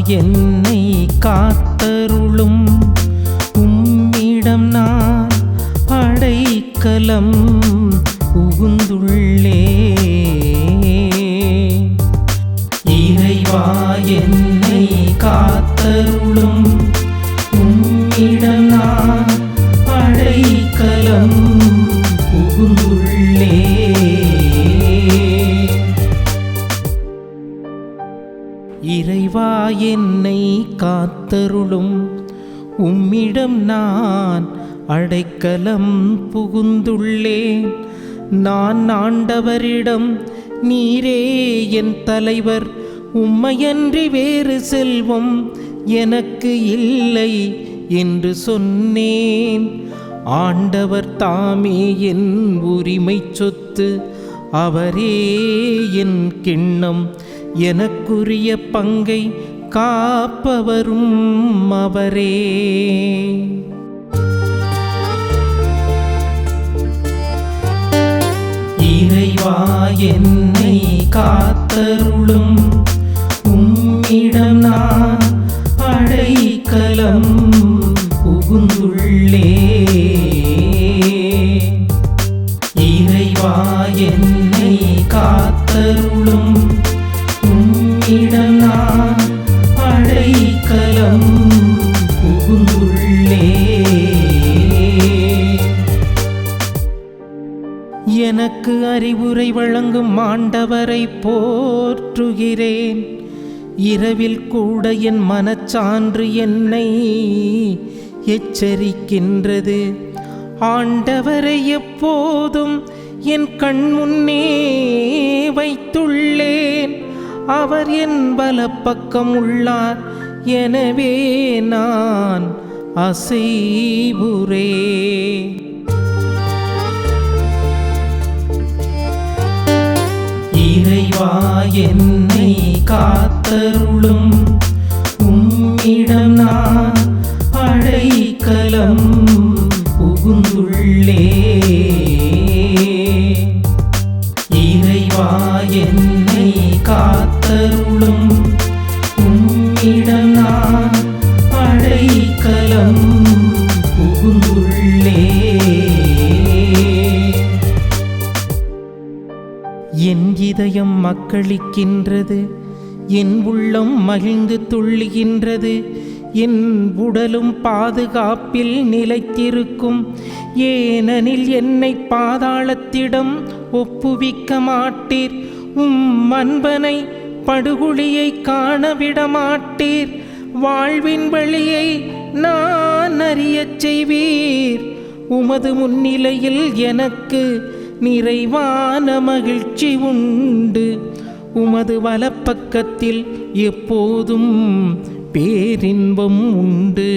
என்னை காத்தருளும். உம்மிடம் நான் அடைக்கலம். புகுந்துள்ளே உம்மிடம் நான் அடைக்கலம் புகுந்துள்ளேன். நான் ஆண்டவரிடம் நீரே என் தலைவர் உம்மையன்றி வேறு செல்வம் எனக்கு இல்லை என்று சொன்னேன். ஆண்டவர் தாமே என் உரிமை சொத்து அவரே என் கிண்ணம். எனக்குரிய பங்கை காப்பவரும் அவரே. இறைவா என்னை காத்தருளும். உம்மிடம் நான் எனக்கு அறிவுரை வழங்கும் ஆண்டவரை போற்றுகிறேன். இரவில் கூட என் மனச்சான்று என்னை எச்சரிக்கின்றது. ஆண்டவரை எப்போதும் என் கண் முன்னே வைத்துள்ளேன். அவர் என் வலப்பக்கம் உள்ளார் எனவே நான் அசைவுரே இறைவா என்னை காத்தருளும் உம்மிடம் நான் அடைக்கலம் புகுந்துள்ளே என் இதயம் மக்களிக்கின்றது என் உள்ளம் மகிழ்ந்து துள்ளுகின்றது என் உடலும் பாதுகாப்பில் நிலைத்திருக்கும். ஏனெனில் என்னை பாதாளத்திடம் ஒப்புவிக்க மாட்டீர் உம் அன்பனை படுகுழியை காணவிட மாட்டீர் வாழ்வின் வழியை நான் அறியச் செய்வீர் உமது முன்னிலையில் எனக்கு நிறைவான மகிழ்ச்சி உண்டு. உமது வலப்பக்கத்தில் எப்போதும் பேரின்பம் உண்டு.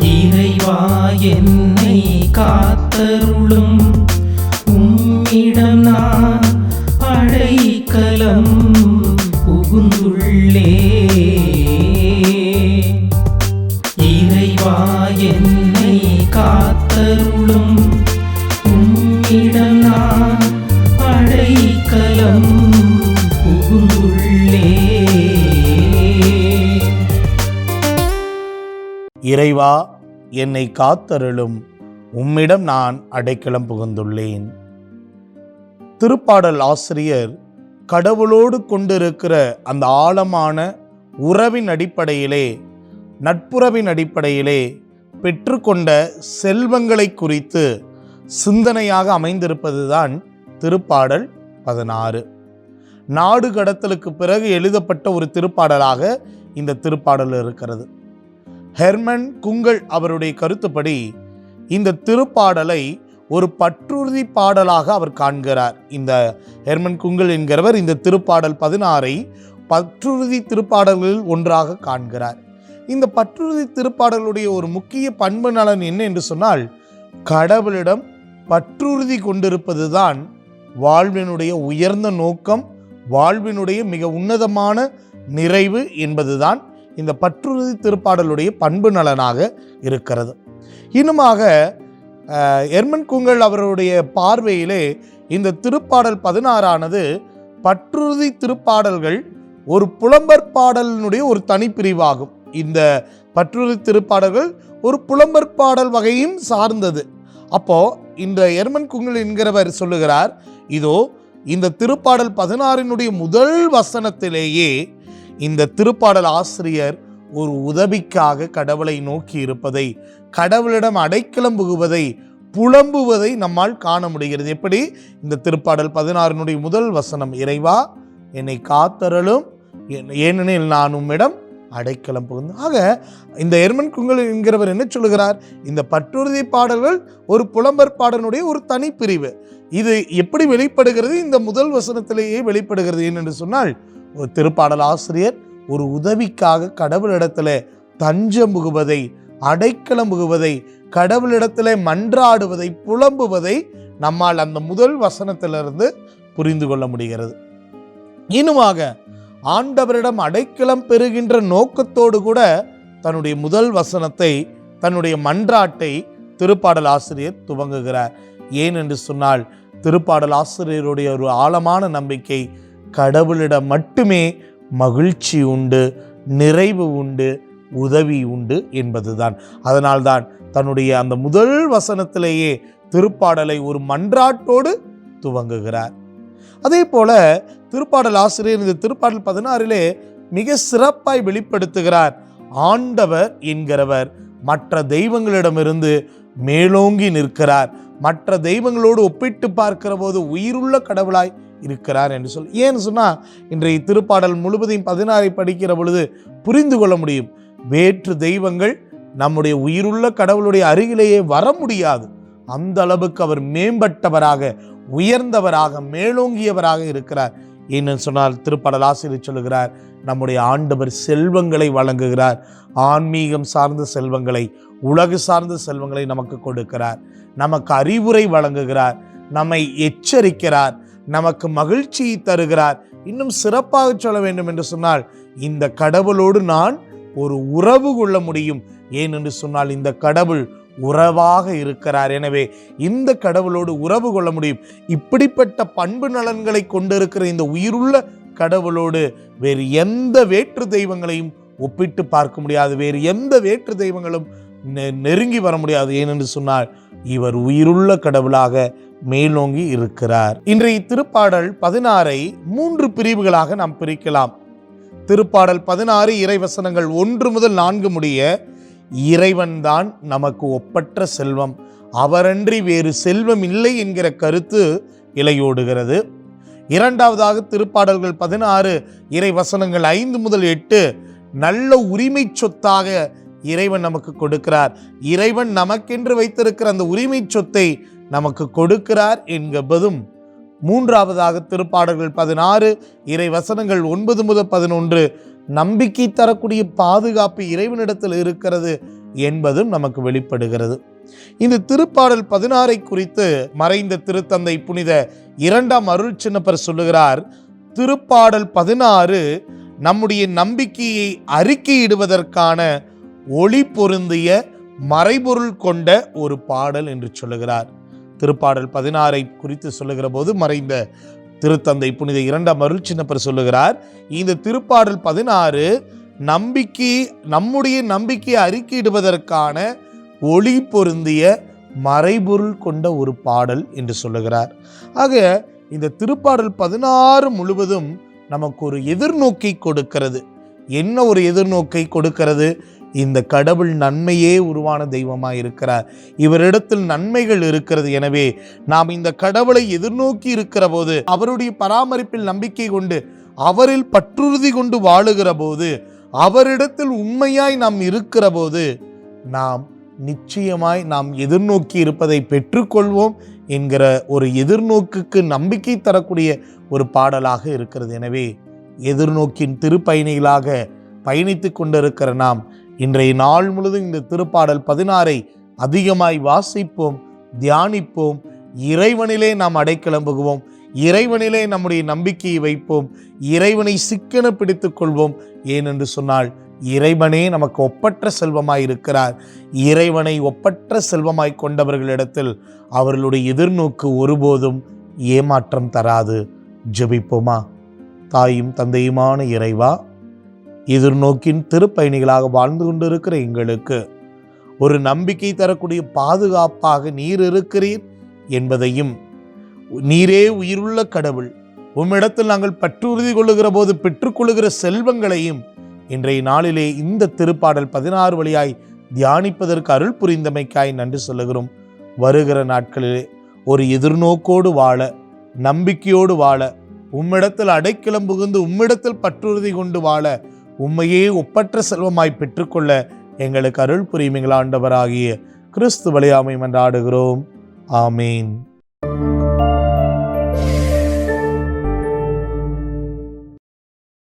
இறைவா என்னை காத்தருளும். உம்மிடம் நான் உள்ளம் புகுந்துள்ளே. இறைவா என்னை காத்தருளும். உம்மிடம் நான் அடைக்கலம் புகுந்துள்ளேன். திருப்பாடல் ஆசிரியர் கடவுளோடு கொண்டிருக்கிற அந்த ஆழமான உறவின் அடிப்படையிலே நட்புறவின் அடிப்படையிலே பெற்றுக்கொண்ட செல்வங்களை குறித்து சிந்தனையாக அமைந்திருப்பதுதான் திருப்பாடல் பதினாறு. நாடு கடத்தலுக்கு பிறகு எழுதப்பட்ட ஒரு திருப்பாடலாக இந்த திருப்பாடல் இருக்கிறது. ஹெர்மன் குங்கள் அவருடைய கருத்துப்படி இந்த திருப்பாடலை ஒரு பற்றுறுதி பாடலாக அவர் காண்கிறார். இந்த ஹெர்மன் குங்கள் என்கிறவர் இந்த திருப்பாடல் பதினாறை பற்றுறுதி திருப்பாடல்களில் ஒன்றாக காண்கிறார். இந்த பற்றுறுதி திருப்பாடலுடைய ஒரு முக்கிய பண்பு நலன் என்ன என்று சொன்னால் கடவுளிடம் பற்றுறுதி கொண்டிருப்பதுதான் வாழ்வினுடைய உயர்ந்த நோக்கம் வாழ்வினுடைய மிக உன்னதமான நிறைவு என்பதுதான் இந்த பற்றுறுதி திருப்பாடலுடைய பண்பு நலனாக இருக்கிறது. இன்னுமாக எர்மன் குங்கல் அவருடைய பார்வையிலே இந்த திருப்பாடல் பதினாறானது பற்றுறுதி திருப்பாடல்கள் ஒரு புலம்பர் பாடலினுடைய ஒரு தனிப்பிரிவாகும். இந்த பற்றுறுதி திருப்பாடல்கள் ஒரு புலம்பர் பாடல் வகையும் சார்ந்தது. அப்போ இந்த எர்மன் குங்கல் என்கிறவர் சொல்லுகிறார் இதோ இந்த திருப்பாடல் பதினாறினுடைய முதல் வசனத்திலேயே இந்த திருப்பாடல் ஆசிரியர் ஒரு உதவிக்காக கடவுளை நோக்கி இருப்பதை கடவுளிடம் அடைக்கலம் புகுவதை புலம்புவதை நம்மால் காண முடிகிறது. எப்படி? இந்த திருப்பாடல் பதினாறினுடைய முதல் வசனம் இறைவா என்னை காத்தரலும் ஏனெனில் நான் உம்மிடம் அடைக்கலம் புகுந்து. ஆக இந்த எர்மன் குங்கல் என்கிறவர் என்ன சொல்லுகிறார்? இந்த பற்றுறுதி பாடல்கள் ஒரு புலம்பர் பாடலுடைய ஒரு தனிப்பிரிவு. இது எப்படி வெளிப்படுகிறது? இந்த முதல் வசனத்திலேயே வெளிப்படுகிறது ஏனென்று சொன்னால் ஒரு திருப்பாடல் ஆசிரியர் ஒரு உதவிக்காக கடவுளிடத்தில் தஞ்சம் புகுவதை அடைக்கலம் புகுவதை கடவுளிடத்தில் மன்றாடுவதை புலம்புவதை நம்மால் அந்த முதல் வசனத்திலிருந்து புரிந்து கொள்ள முடிகிறது. இன்னுமாக ஆண்டவரிடம் அடைக்கலம் பெறுகின்ற நோக்கத்தோடு கூட தன்னுடைய முதல் வசனத்தை தன்னுடைய மன்றாட்டை திருப்பாடல் ஆசிரியர் துவங்குகிறார். ஏன் என்று சொன்னால் திருப்பாடல் ஆசிரியருடைய ஒரு ஆழமான நம்பிக்கை கடவுளிடம் மட்டுமே மகிழ்ச்சி உண்டு நிறைவு உண்டு உதவி உண்டு என்பதுதான். அதனால்தான் தன்னுடைய அந்த முதல் வசனத்திலேயே திருப்பாடலை ஒரு மன்றாட்டோடு துவங்குகிறார். அதே போல திருப்பாடல் ஆசிரியர் இந்த திருப்பாடல் பதினாறிலே மிக சிறப்பாய் வெளிப்படுத்துகிறார். ஆண்டவர் என்கிறவர் மற்ற தெய்வங்களிடமிருந்து மேலோங்கி நிற்கிறார். மற்ற தெய்வங்களோடு ஒப்பிட்டு பார்க்கிற போது உயிருள்ள கடவுளாய் இருக்கிறார் என்று சொல் ஏன்னு சொன்னா இன்றைய திருப்பாடல் முழுவதையும் பதினாறை படிக்கிற பொழுது புரிந்து கொள்ள முடியும். வேற்று தெய்வங்கள் நம்முடைய உயிருள்ள கடவுளுடைய அருகிலேயே வர முடியாது. அந்த அளவுக்கு அவர் மேம்பட்டவராக உயர்ந்தவராக மேலோங்கியவராக இருக்கிறார். ஏன்னு சொன்னால் திருப்படல் ஆசிரியர் சொல்லுகிறார் நம்முடைய ஆண்டவர் செல்வங்களை வழங்குகிறார். ஆன்மீகம் சார்ந்த செல்வங்களை உலகு சார்ந்த செல்வங்களை நமக்கு கொடுக்கிறார். நமக்கு அறிவுரை வழங்குகிறார். நம்மை எச்சரிக்கிறார். நமக்கு மகிழ்ச்சியை தருகிறார். இன்னும் சிறப்பாக சொல்ல வேண்டும் என்று சொன்னால் இந்த கடவுளோடு நான் ஒரு உறவு கொள்ள முடியும். ஏனென்று சொன்னால் இந்த கடவுள் உறவாக இருக்கிறார். எனவே இந்த கடவுளோடு உறவு கொள்ள முடியும். இப்படிப்பட்ட பண்பு நலன்களை கொண்டிருக்கிற இந்த உயிருள்ள கடவுளோடு வேறு எந்த வேற்று தெய்வங்களையும் ஒப்பிட்டு பார்க்க முடியாது. வேறு எந்த வேற்று தெய்வங்களும் நெ- நெருங்கி வர முடியாது. ஏனென்று சொன்னால் இவர் உயிருள்ள கடவுளாக மேலோங்கி இருக்கிறார். இன்றைய திருப்பாடல் பதினாறை மூன்று பிரிவுகளாக நாம் பிரிக்கலாம். திருப்பாடல் பதினாறு இறைவசனங்கள் ஒன்று முதல் நான்கு முடிய இறைவன்தான் நமக்கு ஒப்பற்ற செல்வம். அவரன்றி வேறு செல்வம் இல்லை என்கிற கருத்து இலையோடுகிறது. இரண்டாவதாக திருப்பாடல்கள் பதினாறு இறை வசனங்கள் ஐந்து முதல் எட்டு நல்ல உரிமை சொத்தாக இறைவன் நமக்கு கொடுக்கிறார். இறைவன் நமக்கென்று வைத்திருக்கிற அந்த உரிமை சொத்தை நமக்கு கொடுக்கிறார் என்பதும் மூன்றாவதாக திருப்பாடல்கள் பதினாறு இறை வசனங்கள் ஒன்பது முதல் பதினொன்று நம்பிக்கை தரக்கூடிய பாதுகாப்பு இறைவனிடத்தில் இருக்கிறது என்பதும் நமக்கு வெளிப்படுகிறது. இந்த திருப்பாடல் பதினாறை குறித்து மறைந்த திருத்தந்தை புனித இரண்டாம் அருள் சின்னப்பர் சொல்லுகிறார் திருப்பாடல் பதினாறு நம்முடைய நம்பிக்கையை அறிக்கையிடுவதற்கான ஒளி பொருந்திய மறைபொருள் கொண்ட ஒரு பாடல் என்று சொல்லுகிறார். திருப்பாடல் பதினாறை குறித்து சொல்லுகிற போது மறைந்த திருத்தந்தை புனித இரண்டாம் அருள் சின்னப்பர் சொல்லுகிறார். இந்த திருப்பாடல் பதினாறு நம்பிக்கை நம்முடைய நம்பிக்கையை அறிக்கையிடுவதற்கான ஒளி பொருந்திய மறைபொருள் கொண்ட ஒரு பாடல் என்று சொல்லுகிறார். ஆக இந்த திருப்பாடல் பதினாறு முழுவதும் நமக்கு ஒரு எதிர்நோக்கை கொடுக்கிறது. என்ன ஒரு எதிர்நோக்கை கொடுக்கிறது? இந்த கடவுள் நன்மையே உருவான தெய்வமாய் இருக்கிறார். இவரிடத்தில் நன்மைகள் இருக்கிறது. எனவே நாம் இந்த கடவுளை எதிர்நோக்கி இருக்கிற போது அவருடைய பராமரிப்பில் நம்பிக்கை கொண்டு அவரில் பற்றுறுதி கொண்டு வாழுகிற போது அவரிடத்தில் உண்மையாய் நாம் இருக்கிற போது நாம் நிச்சயமாய் நாம் எதிர்நோக்கி இருப்பதை பெற்றுக்கொள்வோம் என்கிற ஒரு எதிர்நோக்குக்கு நம்பிக்கை தரக்கூடிய ஒரு பாடலாக இருக்கிறது. எனவே எதிர்நோக்கின் திருப்பயணிகளாக பயணித்து கொண்டிருக்கிற நாம் இன்றைய நாள் முழுதும் இந்த திருப்பாடல் பதினாறை அதிகமாய் வாசிப்போம் தியானிப்போம். இறைவனிலே நாம் அடைக்கிளம்புகுவோம் இறைவனிலே நம்முடைய நம்பிக்கையை வைப்போம். இறைவனை சிக்கன பிடித்து கொள்வோம். ஏனென்று சொன்னால் இறைவனே நமக்கு ஒப்பற்ற செல்வமாய் இருக்கிறார். இறைவனை ஒப்பற்ற செல்வமாய் கொண்டவர்களிடத்தில் அவர்களுடைய எதிர்நோக்கு ஒருபோதும் ஏமாற்றம் தராது. ஜெபிப்போமா? தாயும் தந்தையுமான இறைவா எதிர்நோக்கின் திருப்பயணிகளாக வாழ்ந்து கொண்டிருக்கிற எங்களுக்கு. ஒரு நம்பிக்கை தரக்கூடிய பாதுகாப்பாக நீர் இருக்கிறீர் என்பதையும் நீரே உயிருள்ள கடவுள் உம்மிடத்தில் நாங்கள் பற்றுறுதி கொள்ளுகிற போது பெற்றுக்கொள்ளுகிற செல்வங்களையும் இன்றைய நாளிலே இந்த திருப்பாடல் பதினாறு வழியாய் தியானிப்பதற்கு அருள் புரிந்தமைக்காய் நன்றி சொல்லுகிறோம். வருகிற நாட்களிலே ஒரு எதிர்நோக்கோடு வாழ நம்பிக்கையோடு வாழ உம்மிடத்தில் அடைக்கிளம் புகுந்து உம்மிடத்தில் பற்றுறுதி கொண்டு வாழ உண்மையே ஒப்பற்ற செல்வமாய் பெற்றுக்கொள்ள எங்களுக்கு அருள் புரியுமிங்களா ஆண்டவராகிய கிறிஸ்து வழியாமை என்றாடுகிறோம். ஆமீன்.